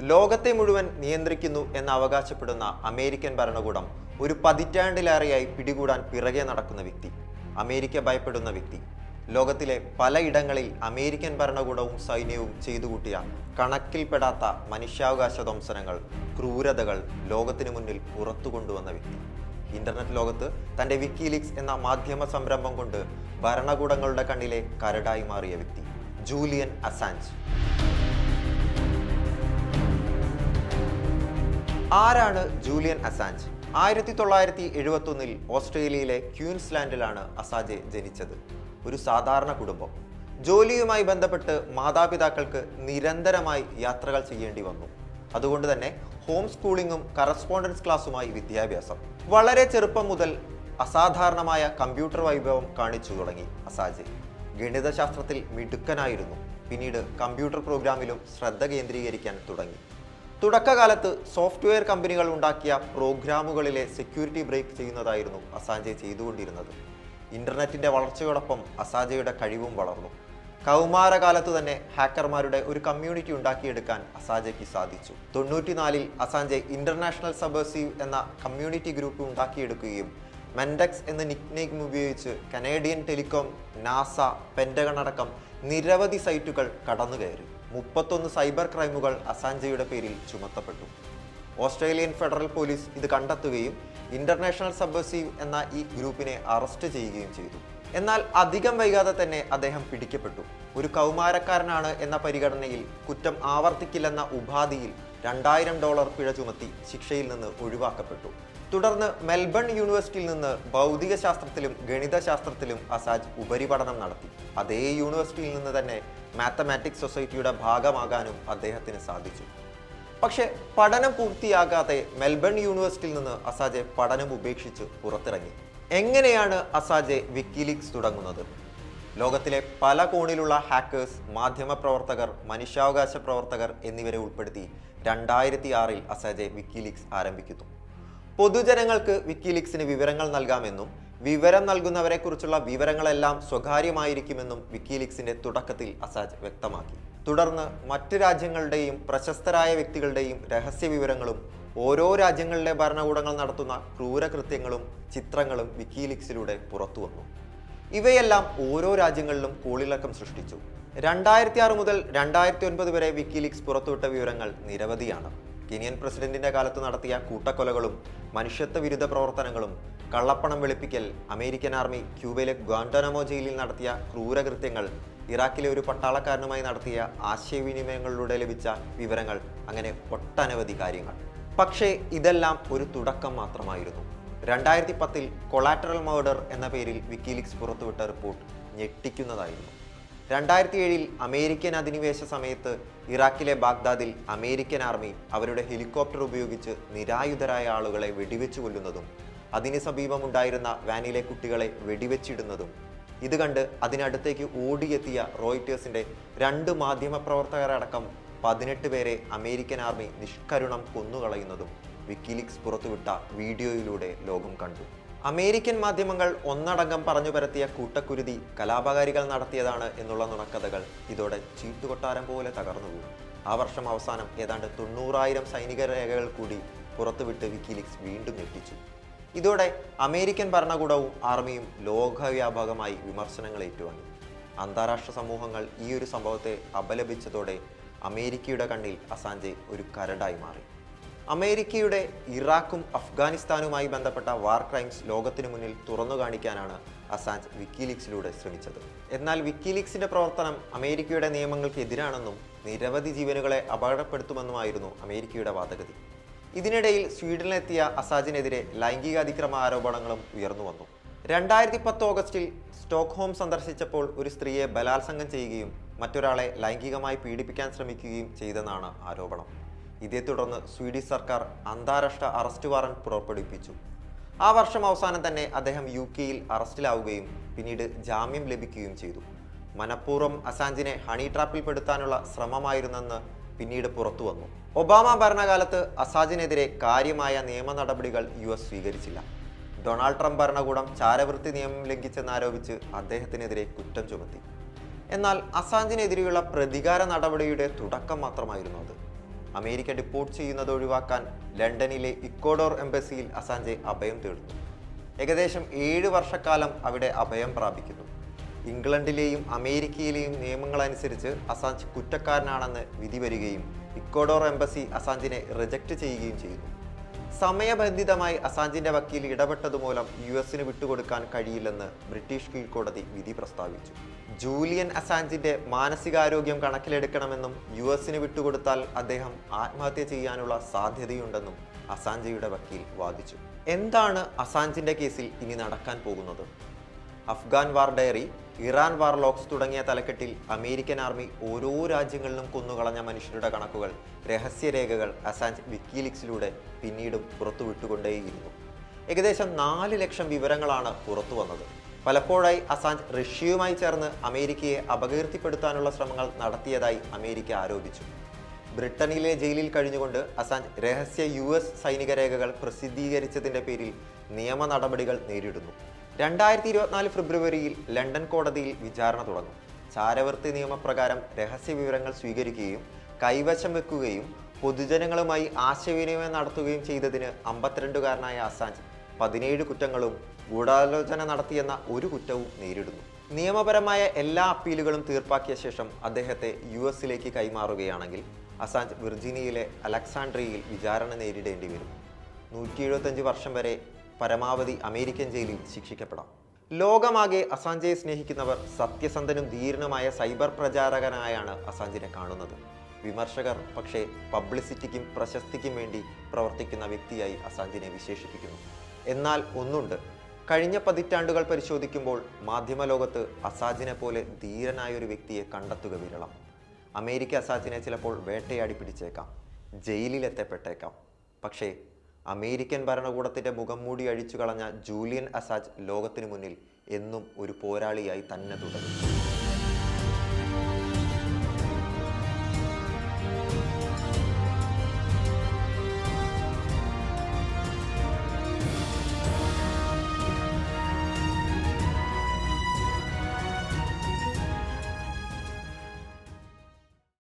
ലോകത്തെ മുഴുവൻ നിയന്ത്രിക്കുന്നു എന്ന് അവകാശപ്പെടുന്ന അമേരിക്കൻ ഭരണകൂടം ഒരു പതിറ്റാണ്ടിലേറെയായി പിടികൂടാൻ പിറകെ നടക്കുന്ന വ്യക്തി അമേരിക്ക ഭയപ്പെടുന്ന വ്യക്തി. ലോകത്തിലെ പലയിടങ്ങളിൽ അമേരിക്കൻ ഭരണകൂടവും സൈന്യവും ചെയ്തു കൂട്ടിയ കണക്കിൽപ്പെടാത്ത മനുഷ്യാവകാശ ധ്വംസനങ്ങൾ ക്രൂരതകൾ ലോകത്തിന് മുന്നിൽ പുറത്തു കൊണ്ടുവന്ന വ്യക്തി. ഇന്റർനെറ്റ് ലോകത്ത് തന്റെ വിക്കിലീക്സ് എന്ന മാധ്യമ സംരംഭം കൊണ്ട് ഭരണകൂടങ്ങളുടെ കണ്ണിലെ കരടായി മാറിയ വ്യക്തി ജൂലിയൻ അസാഞ്ച്. ആരാണ് ജൂലിയൻ അസാഞ്ച്? ആയിരത്തി തൊള്ളായിരത്തി എഴുപത്തൊന്നിൽ ഓസ്ട്രേലിയയിലെ ക്യൂൻസ്ലാൻഡിലാണ് അസാജെ ജനിച്ചത്. ഒരു സാധാരണ കുടുംബം. ജോലിയുമായി ബന്ധപ്പെട്ട് മാതാപിതാക്കൾക്ക് നിരന്തരമായി യാത്രകൾ ചെയ്യേണ്ടി വന്നു. അതുകൊണ്ട് തന്നെ ഹോം സ്കൂളിങ്ങും കറസ്പോണ്ടൻസ് ക്ലാസ്സുമായി വിദ്യാഭ്യാസം. വളരെ ചെറുപ്പം മുതൽ അസാധാരണമായ കമ്പ്യൂട്ടർ വൈഭവം കാണിച്ചു തുടങ്ങി അസാജെ ഗണിതശാസ്ത്രത്തിൽ മിടുക്കനായിരുന്നു. പിന്നീട് കമ്പ്യൂട്ടർ പ്രോഗ്രാമിലും ശ്രദ്ധ കേന്ദ്രീകരിക്കാൻ തുടങ്ങി. തുടക്കകാലത്ത് സോഫ്റ്റ്വെയർ കമ്പനികൾ ഉണ്ടാക്കിയ പ്രോഗ്രാമുകളിലെ സെക്യൂരിറ്റി ബ്രേക്ക് ചെയ്യുന്നതായിരുന്നു അസാഞ്ചെ ചെയ്തുകൊണ്ടിരുന്നത്. ഇന്റർനെറ്റിന്റെ വളർച്ചയോടൊപ്പം അസാജയുടെ കഴിവും വളർന്നു. കൗമാരകാലത്ത് തന്നെ ഹാക്കർമാരുടെ ഒരു കമ്മ്യൂണിറ്റി ഉണ്ടാക്കിയെടുക്കാൻ അസാജയ്ക്ക് സാധിച്ചു. തൊണ്ണൂറ്റിനാലിൽ അസാഞ്ചെ ഇന്റർനാഷണൽ സബേഴ്സീവ് എന്ന കമ്മ്യൂണിറ്റി ഗ്രൂപ്പ് ഉണ്ടാക്കിയെടുക്കുകയും മെൻഡെക്സ് എന്ന നിക്നെയിം ഉപയോഗിച്ച് കനേഡിയൻ ടെലികോം നാസ പെൻഡകൺ അടക്കം നിരവധി സൈറ്റുകൾ കടന്നുകയറി. മുപ്പത്തൊന്ന് സൈബർ ക്രൈമുകൾ അസാഞ്ചയുടെ പേരിൽ ചുമത്തപ്പെട്ടു. ഓസ്ട്രേലിയൻ ഫെഡറൽ പോലീസ് ഇത് കണ്ടെത്തുകയും ഇന്റർനാഷണൽ സബ്വസീവ് എന്ന ഈ ഗ്രൂപ്പിനെ അറസ്റ്റ് ചെയ്യുകയും ചെയ്തു. എന്നാൽ അധികം വൈകാതെ തന്നെ അദ്ദേഹം പിടിക്കപ്പെട്ടു. ഒരു കൗമാരക്കാരനാണ് എന്ന പരിഗണനയിൽ കുറ്റം ആവർത്തിക്കില്ലെന്ന ഉപാധിയിൽ രണ്ടായിരം ഡോളർ പിഴ ചുമത്തി ശിക്ഷയിൽ നിന്ന് ഒഴിവാക്കപ്പെട്ടു. തുടർന്ന് മെൽബൺ യൂണിവേഴ്സിറ്റിയിൽ നിന്ന് ഭൗതിക ശാസ്ത്രത്തിലും ഗണിതശാസ്ത്രത്തിലും അസാജ് ഉപരിപഠനം നടത്തി. അതേ യൂണിവേഴ്സിറ്റിയിൽ നിന്ന് തന്നെ മാത്തമാറ്റിക്സ് സൊസൈറ്റിയുടെ ഭാഗമാകാനും അദ്ദേഹത്തിന് സാധിച്ചു. പക്ഷേ പഠനം പൂർത്തിയാകാതെ മെൽബൺ യൂണിവേഴ്സിറ്റിയിൽ നിന്ന് അസാജെ പഠനം ഉപേക്ഷിച്ച് പുറത്തിറങ്ങി. എങ്ങനെയാണ് അസാജെ വിക്കിലീക്സ് തുടങ്ങുന്നത്? ലോകത്തിലെ പല കോണിലുള്ള ഹാക്കേഴ്സ് മാധ്യമപ്രവർത്തകർ മനുഷ്യാവകാശ പ്രവർത്തകർ എന്നിവരെ ഉൾപ്പെടുത്തി രണ്ടായിരത്തി ആറിൽ അസാജെ വിക്കിലീക്സ് ആരംഭിക്കുന്നു. പൊതുജനങ്ങൾക്ക് വിക്കിലീക്സിന് വിവരങ്ങൾ നൽകാമെന്നും വിവരം നൽകുന്നവരെക്കുറിച്ചുള്ള വിവരങ്ങളെല്ലാം സ്വകാര്യമായിരിക്കുമെന്നും വിക്കിലീക്സിന്റെ തുടക്കത്തിൽ അസാജ് വ്യക്തമാക്കി. തുടർന്ന് മറ്റ് രാജ്യങ്ങളുടെയും പ്രശസ്തരായ വ്യക്തികളുടെയും രഹസ്യ വിവരങ്ങളും ഓരോ രാജ്യങ്ങളിലെ ഭരണകൂടങ്ങൾ നടത്തുന്ന ക്രൂരകൃത്യങ്ങളും ചിത്രങ്ങളും വിക്കിലീക്സിലൂടെ പുറത്തു വന്നു ഇവയെല്ലാം ഓരോ രാജ്യങ്ങളിലും കൂളിളക്കം സൃഷ്ടിച്ചു. രണ്ടായിരത്തി ആറ് മുതൽ രണ്ടായിരത്തി ഒൻപത് വരെ വിക്കിലീക്സ് പുറത്തുവിട്ട വിവരങ്ങൾ നിരവധിയാണ്. കെനിയൻ പ്രസിഡന്റിന്റെ കാലത്ത് നടത്തിയ കൂട്ടക്കൊലകളും മനുഷ്യത്വ വിരുദ്ധ പ്രവർത്തനങ്ങളും കള്ളപ്പണം വെളുപ്പിക്കൽ അമേരിക്കൻ ആർമി ക്യൂബയിലെ ഗ്വാൻഡനമോ ജയിലിൽ നടത്തിയ ക്രൂരകൃത്യങ്ങൾ ഇറാഖിലെ ഒരു പട്ടാളക്കാരനുമായി നടത്തിയ ആശയവിനിമയങ്ങളിലൂടെ ലഭിച്ച വിവരങ്ങൾ അങ്ങനെ ഒട്ടനവധി കാര്യങ്ങൾ. പക്ഷേ ഇതെല്ലാം ഒരു തുടക്കം മാത്രമായിരുന്നു. രണ്ടായിരത്തി പത്തിൽ കൊളാറ്ററൽ മർഡർ എന്ന പേരിൽ വിക്കിലീക്സ് പുറത്തുവിട്ട റിപ്പോർട്ട് ഞെട്ടിക്കുന്നതായിരുന്നു. രണ്ടായിരത്തി ഏഴിൽ അമേരിക്കൻ അധിനിവേശ സമയത്ത് ഇറാഖിലെ ബാഗ്ദാദിൽ അമേരിക്കൻ ആർമി അവരുടെ ഹെലികോപ്റ്റർ ഉപയോഗിച്ച് നിരായുധരായ ആളുകളെ വെടിവെച്ചു കൊല്ലുന്നതും അതിന് സമീപമുണ്ടായിരുന്ന വാനിലെ കുട്ടികളെ വെടിവെച്ചിടുന്നതും. ഇത് കണ്ട് അതിനടുത്തേക്ക് ഓടിയെത്തിയ റോയിറ്റേഴ്സിന്റെ രണ്ട് മാധ്യമപ്രവർത്തകരടക്കം പതിനെട്ട് പേരെ അമേരിക്കൻ ആർമി നിഷ്കരുണം കൊന്നുകളയുന്നതും വിക്കിലീക്സ് പുറത്തുവിട്ട വീഡിയോയിലൂടെ ലോകം കണ്ടു. അമേരിക്കൻ മാധ്യമങ്ങൾ ഒന്നടങ്കം പറഞ്ഞു പരത്തിയ കൂട്ടക്കുരുതി കലാപകാരികൾ നടത്തിയതാണ് എന്നുള്ള നുണക്കഥകൾ ഇതോടെ ചീട്ടുകൊട്ടാരം പോലെ തകർന്നു പോകും. ആ വർഷം അവസാനം ഏതാണ്ട് തൊണ്ണൂറായിരം സൈനിക രേഖകൾ കൂടി പുറത്തുവിട്ട് വിക്കിലീക്സ് വീണ്ടും ഞെട്ടിച്ചു. ഇതോടെ അമേരിക്കൻ ഭരണകൂടവും ആർമിയും ലോകവ്യാപകമായി വിമർശനങ്ങൾ ഏറ്റുവാങ്ങി. അന്താരാഷ്ട്ര സമൂഹങ്ങൾ ഈ ഒരു സംഭവത്തെ അപലപിച്ചതോടെ അമേരിക്കയുടെ കണ്ണിൽ അസാഞ്ചെ ഒരു കരടായി മാറി. അമേരിക്കയുടെ ഇറാഖും അഫ്ഗാനിസ്ഥാനുമായി ബന്ധപ്പെട്ട വാർ ക്രൈംസ് ലോകത്തിനു മുന്നിൽ തുറന്നു കാണിക്കാനാണ് അസാഞ്ച് വിക്കിലീക്സിലൂടെ ശ്രമിച്ചത്. എന്നാൽ വിക്കിലീക്സിന്റെ പ്രവർത്തനം അമേരിക്കയുടെ നിയമങ്ങൾക്ക് എതിരാണെന്നും നിരവധി ജീവനുകളെ അപകടപ്പെടുത്തുമെന്നുമായിരുന്നു അമേരിക്കയുടെ വാദഗതി. ഇതിനിടയിൽ സ്വീഡനിലെത്തിയ അസാജിനെതിരെ ലൈംഗിക അതിക്രമ ആരോപണങ്ങളും ഉയർന്നു വന്നു. രണ്ടായിരത്തി പത്ത് ഓഗസ്റ്റിൽ സ്റ്റോക്ക്ഹോം സന്ദർശിച്ചപ്പോൾ ഒരു സ്ത്രീയെ ബലാത്സംഗം ചെയ്യുകയും മറ്റൊരാളെ ലൈംഗികമായി പീഡിപ്പിക്കാൻ ശ്രമിക്കുകയും ചെയ്തെന്നാണ് ആരോപണം. ഇതേ തുടർന്ന് സ്വീഡിഷ് സർക്കാർ അന്താരാഷ്ട്ര അറസ്റ്റ് വാറന്റ് പുറപ്പെടുവിപ്പിച്ചു. ആ വർഷം അവസാനം തന്നെ അദ്ദേഹം യു കെയിൽ അറസ്റ്റിലാവുകയും പിന്നീട് ജാമ്യം ലഭിക്കുകയും ചെയ്തു. മനഃപൂർവം അസാഞ്ചിനെ ഹണി ട്രാപ്പിൽപ്പെടുത്താനുള്ള ശ്രമമായിരുന്നെന്ന് പിന്നീട് പുറത്തു വന്നു. ഒബാമ ഭരണകാലത്ത് അസാജിനെതിരെ കാര്യമായ നിയമ നടപടികൾ യു എസ് സ്വീകരിച്ചില്ല. ഡൊണാൾഡ് ട്രംപ് ഭരണകൂടം ചാരവൃത്തി നിയമം ലംഘിച്ചെന്നാരോപിച്ച് അദ്ദേഹത്തിനെതിരെ കുറ്റം ചുമത്തി. എന്നാൽ അസാഞ്ചിനെതിരെയുള്ള പ്രതികാര നടപടിയുടെ തുടക്കം മാത്രമായിരുന്നു അത്. അമേരിക്ക ഡിപ്പോർട്ട് ചെയ്യുന്നത് ഒഴിവാക്കാൻ ലണ്ടനിലെ ഇക്കോഡോർ എംബസിയിൽ അസാഞ്ചെ അഭയം തേടുന്നു ഏകദേശം ഏഴ് വർഷക്കാലം അവിടെ അഭയം പ്രാപിക്കുന്നു. ഇംഗ്ലണ്ടിലെയും അമേരിക്കയിലെയും നിയമങ്ങളനുസരിച്ച് അസാഞ്ച് കുറ്റക്കാരനാണെന്ന് വിധി വരികയും ഇക്കോഡോർ എംബസി അസാഞ്ചിനെ റിജക്റ്റ് ചെയ്യുകയും ചെയ്യുന്നു സമയബന്ധിതമായി അസാഞ്ചിന്റെ വക്കീൽ ഇടപെട്ടതുമൂലം യു എസിന് വിട്ടുകൊടുക്കാൻ കഴിയില്ലെന്ന് ബ്രിട്ടീഷ് കീഴ്ക്കോടതി വിധി പ്രസ്താവിച്ചു. ജൂലിയൻ അസാഞ്ചിന്റെ മാനസികാരോഗ്യം കണക്കിലെടുക്കണമെന്നും യു എസിന് വിട്ടുകൊടുത്താൽ അദ്ദേഹം ആത്മഹത്യ ചെയ്യാനുള്ള സാധ്യതയുണ്ടെന്നും അസാഞ്ചയുടെ വക്കീൽ വാദിച്ചു. എന്താണ് അസാഞ്ചിന്റെ കേസിൽ ഇനി നടക്കാൻ പോകുന്നത്? Afghan war diary Iran war logs തുടങ്ങിയ തലക്കെട്ടിൽ അമേരിക്കൻ ആർമി ഓരോ രാജ്യങ്ങളിലും കൊന്നുകളഞ്ഞ മനുഷ്യരുടെ കണക്കുകൾ രഹസ്യരേഖകൾ അസാഞ്ച് വിക്കിലിക്സിലൂടെ പിന്നീടും പുറത്തുവിട്ടുകൊണ്ടേയിരുന്നു. ഏകദേശം നാല് ലക്ഷം വിവരങ്ങളാണ് പുറത്തു വന്നത്. പലപ്പോഴായി അസാഞ്ച് റഷ്യയുമായി ചേർന്ന് അമേരിക്കയെ അപകീർത്തിപ്പെടുത്താനുള്ള ശ്രമങ്ങൾ നടത്തിയതായി അമേരിക്ക ആരോപിച്ചു. ബ്രിട്ടനിലെ ജയിലിൽ കഴിഞ്ഞുകൊണ്ട് അസാഞ്ച് രഹസ്യ യു എസ് സൈനിക രേഖകൾ പ്രസിദ്ധീകരിച്ചതിന്റെ പേരിൽ നിയമ നടപടികൾ നേരിടുന്നു. രണ്ടായിരത്തി ഇരുപത്തിനാല് ഫെബ്രുവരിയിൽ ലണ്ടൻ കോടതിയിൽ വിചാരണ തുടങ്ങും. ചാരവൃത്തി നിയമപ്രകാരം രഹസ്യ വിവരങ്ങൾ സ്വീകരിക്കുകയും കൈവശം വെക്കുകയും പൊതുജനങ്ങളുമായി ആശയവിനിമയം നടത്തുകയും ചെയ്തതിന് അമ്പത്തിരണ്ടുകാരനായ അസാഞ്ച് പതിനേഴ് കുറ്റങ്ങളും ഗൂഢാലോചന നടത്തിയെന്ന ഒരു കുറ്റവും നേരിടുന്നു. നിയമപരമായ എല്ലാ അപ്പീലുകളും തീർപ്പാക്കിയ ശേഷം അദ്ദേഹത്തെ യു എസിലേക്ക് കൈമാറുകയാണെങ്കിൽ അസാഞ്ച് വിർജീനിയയിലെ അലക്സാൻഡ്രിയയിൽ വിചാരണ നേരിടേണ്ടി വരും നൂറ്റി വർഷം വരെ പരമാവധി അമേരിക്കൻ ജയിലിൽ ശിക്ഷിക്കപ്പെടാം. ലോകമാകെ അസാഞ്ചയെ സ്നേഹിക്കുന്നവർ സത്യസന്ധനും ധീരനുമായ സൈബർ പ്രചാരകനായാണ് അസാഞ്ചിനെ കാണുന്നത്. വിമർശകർ പക്ഷേ പബ്ലിസിറ്റിക്കും പ്രശസ്തിക്കും വേണ്ടി പ്രവർത്തിക്കുന്ന വ്യക്തിയായി അസാഞ്ചിനെ വിശേഷിപ്പിക്കുന്നു. എന്നാൽ ഒന്നുണ്ട്. കഴിഞ്ഞ പതിറ്റാണ്ടുകൾ പരിശോധിക്കുമ്പോൾ മാധ്യമലോകത്ത് അസാജിനെ പോലെ ധീരനായ ഒരു വ്യക്തിയെ കണ്ടെത്തുക വിരളം. അമേരിക്ക അസാജിനെ ചിലപ്പോൾ വേട്ടയാടി പിടിച്ചേക്കാം. ജയിലിലെത്തപ്പെട്ടേക്കാം. പക്ഷേ അമേരിക്കൻ ഭരണകൂടത്തിന്റെ മുഖം മൂടി അഴിച്ചു കളഞ്ഞ ജൂലിയൻ അസാജ് ലോകത്തിനു മുന്നിൽ എന്നും ഒരു പോരാളിയായി തന്നെ തുടരും.